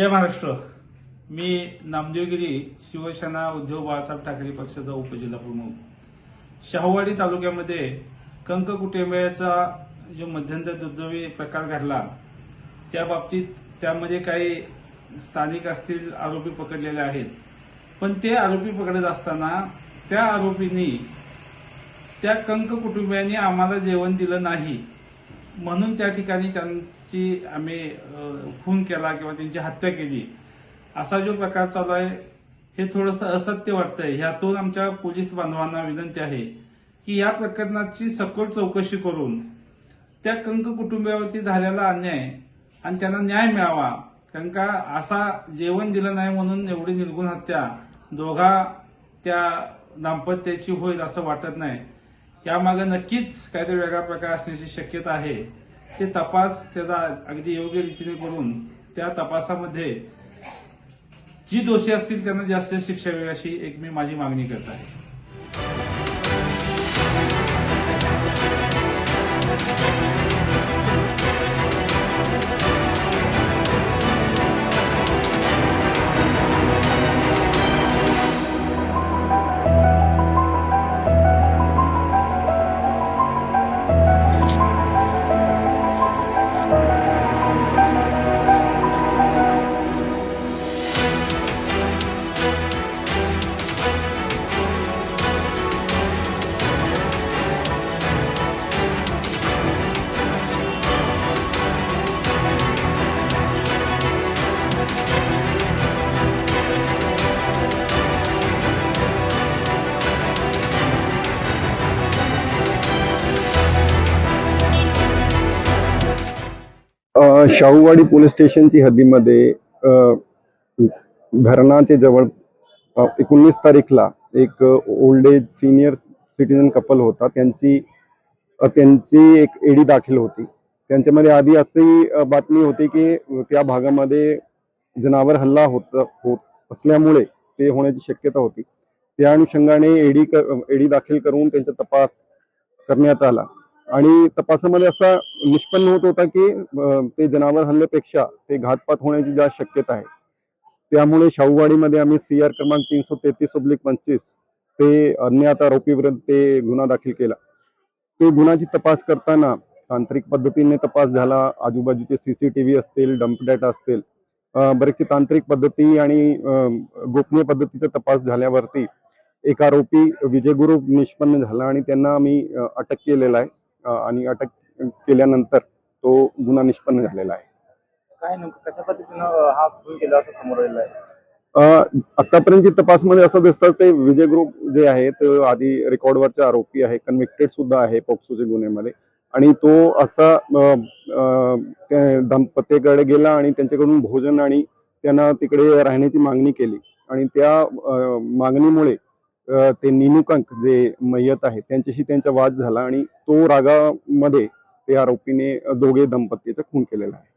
जय महाराष्ट्र. मी नामदेवगिरी शिवसेना उद्धव बाळासाहेब ठाकरे पक्षाचा उपजिल्हा प्रमुख. शाहूवाडी तालुक्यामध्ये कंक कुटुंबियाचा जो मध्यंतर दुर्दैवी प्रकार घडला त्या बाबतीत त्यामध्ये काही स्थानिक असतील आरोपी पकडलेले आहेत. पण ते आरोपी पकडत असताना त्या आरोपींनी त्या कंक कुटुंबियांनी आम्हाला जेवण दिलं नाही. म्हणून त्या ठिकाणी त्यांची आम्ही खून केला किंवा त्यांची हत्या केली. असा जो प्रकार चालू आहे हे थोडंसं असत्य वाटतंय. ह्यातून आमच्या पोलीस बांधवांना विनंती आहे की या प्रकरणाची सखोल चौकशी करून त्या कंक कुटुंबियावरती झालेला अन्याय आणि त्यांना न्याय मिळावा. कारण का असा जेवण दिलं नाही म्हणून एवढी निर्गुण हत्या दोघा त्या दाम्पत्याची होईल असं वाटत नाही. यामागे नक्कीच काहीतरी वेगळा प्रकार असण्याची शक्यता आहे. ते तपास त्याचा अगदी योग्य रीतीने करून त्या तपासामध्ये जी दोषी असतील त्यांना जास्त शिक्षा मिळेल अशी एक मी माझी मागणी करत आहे. शाहूवाडी पोलीस स्टेशनची हद्दीमध्ये धरणाचे जवळ एकोणीस तारीखला एक old age senior citizen couple होता. त्यांची त्यांची एक एडी दाखल होती. त्यांच्यामध्ये आधी अशी बातमी होती की त्या भागामध्ये जनावर हल्ला होत होत असल्यामुळे ते होण्याची शक्यता होती. त्या अनुषंगाने एडी क- एडी दाखल करून त्यांचा तपास करण्यात आला. आणि तपासामध्ये असा निष्पन्न होत होता की ते जनावर हल्ल्यापेक्षा ते घातपात होण्याची जास्त शक्यता आहे त्यामुळे शाहूवाडीमध्ये आम्ही सी आर क्रमांक तीनशे तेहतीस पब्लिक पंचवीस ते अज्ञात आरोपीविरुद्ध ते गुन्हा दाखल केला. ते गुन्ह्याची तपास करताना तांत्रिक पद्धतीने तपास झाला आजूबाजूचे सी सी टी व्ही असतील डम्प डेटा असतील बरेचसे तांत्रिक पद्धती आणि गोपनीय पद्धतीचा तपास झाल्यावरती एक आरोपी विजयगुरु निष्पन्न झाला आणि त्यांना आम्ही अटक केलेला आहे. आणि अटक केल्यानंतर तो गुन्हा निष्पन्न झालेला आहे. काय नेमकं कशा पद्धतीनं हा खून केला असं समोर आलेलं आहे? अ, आतापर्यंतची तपासमध्ये असं दिसतं ते विजय ग्रुप जे आहे ते आधी रेकॉर्डवरचे आरोपी आहे कन्व्हिक्टेड सुद्धा आहे पोक्सोच्या गुन्ह्यामध्ये. आणि तो असा दाम्पत्याकडे गेला आणि त्यांच्याकडून भोजन आणि त्यांना तिकडे राहण्याची मागणी केली. आणि त्या मागणीमुळे ते निनुकंक जे मयत आहे त्यांच्याशी त्यांचा वाद झाला आणि तो रागामध्ये ते आरोपीने दोघे दंपतीचा खून केलेला आहे.